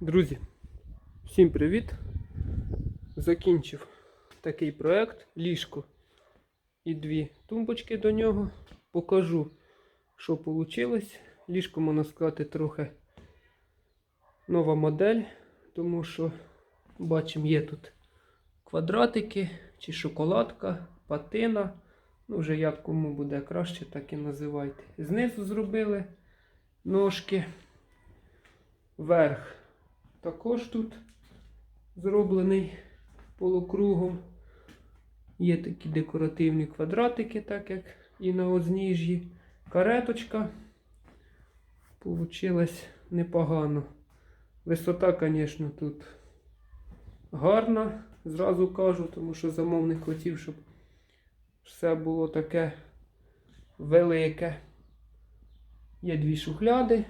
Друзі, всім привіт! Закінчив такий проект ліжко і дві тумбочки до нього. Покажу, що вийшло. Ліжко, можна сказати, трохи нова модель, тому що бачимо, є тут квадратики чи шоколадка, патина. Ну, вже як кому буде краще, так і називайте. Знизу зробили ножки. Верх також тут зроблений полукругом. Є такі декоративні квадратики, так як і на озніжжі. Кареточка. Получилось непогано. Висота, звісно, тут гарна, зразу кажу, тому що замовник хотів, щоб все було таке велике. Є дві шухляди.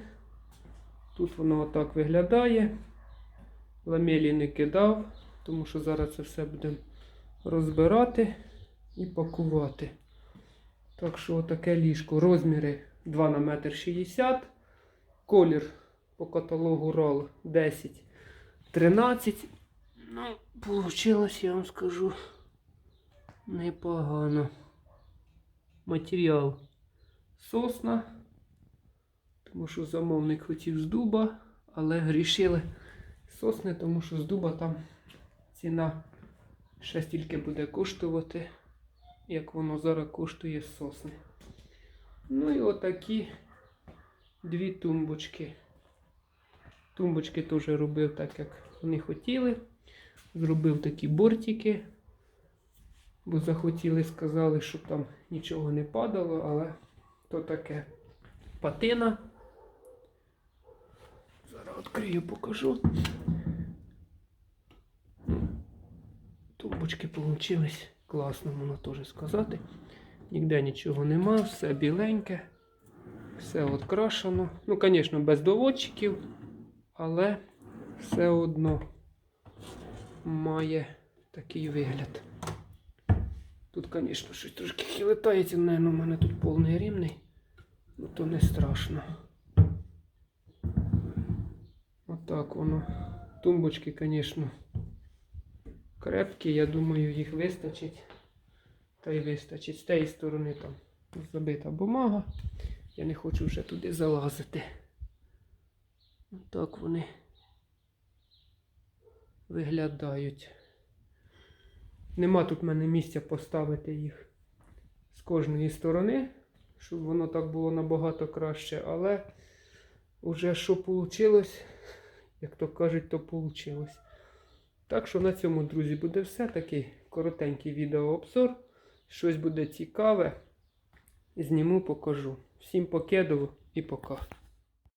Тут воно отак виглядає. Ламелі не кидав, тому що зараз це все будемо розбирати і пакувати. Так що отаке ліжко. Розміри 2 на 1,60 м. Колір по каталогу ROL 10 13. Ну, вийшло, я вам скажу, непогано. Матеріал сосна. Тому що замовник хотів з дуба, але грішили сосни, тому що з дуба там ціна ще стільки буде коштувати, як воно зараз коштує сосни. Ну і отакі дві тумбочки. Тумбочки теж робив так, як вони хотіли. Зробив такі бортики, бо захотіли, сказали, щоб там нічого не падало, але то таке патина. Зараз відкрию, покажу. Тумбочки получились. Класно, можна теж сказати. Ніде нічого нема, все біленьке, все открашено. Ну, звісно, без доводчиків, але все одно має такий вигляд. Тут, звісно, щось трошки хилитається, Наверно, у мене тут повний рівний, ну то не страшно. Отак воно. Тумбочки, звісно, крепкі, я думаю, їх вистачить. Та й вистачить. З тієї сторони там забита бумага. Я не хочу вже туди залазити. Отак вони виглядають. Нема тут в мене місця поставити їх з кожної сторони, щоб воно так було набагато краще, але вже що вийшло, як то кажуть, то вийшло. Так що на цьому, друзі, буде все. Такий коротенький відеообзор. Щось буде цікаве. Зніму, покажу. Всім покедово і пока.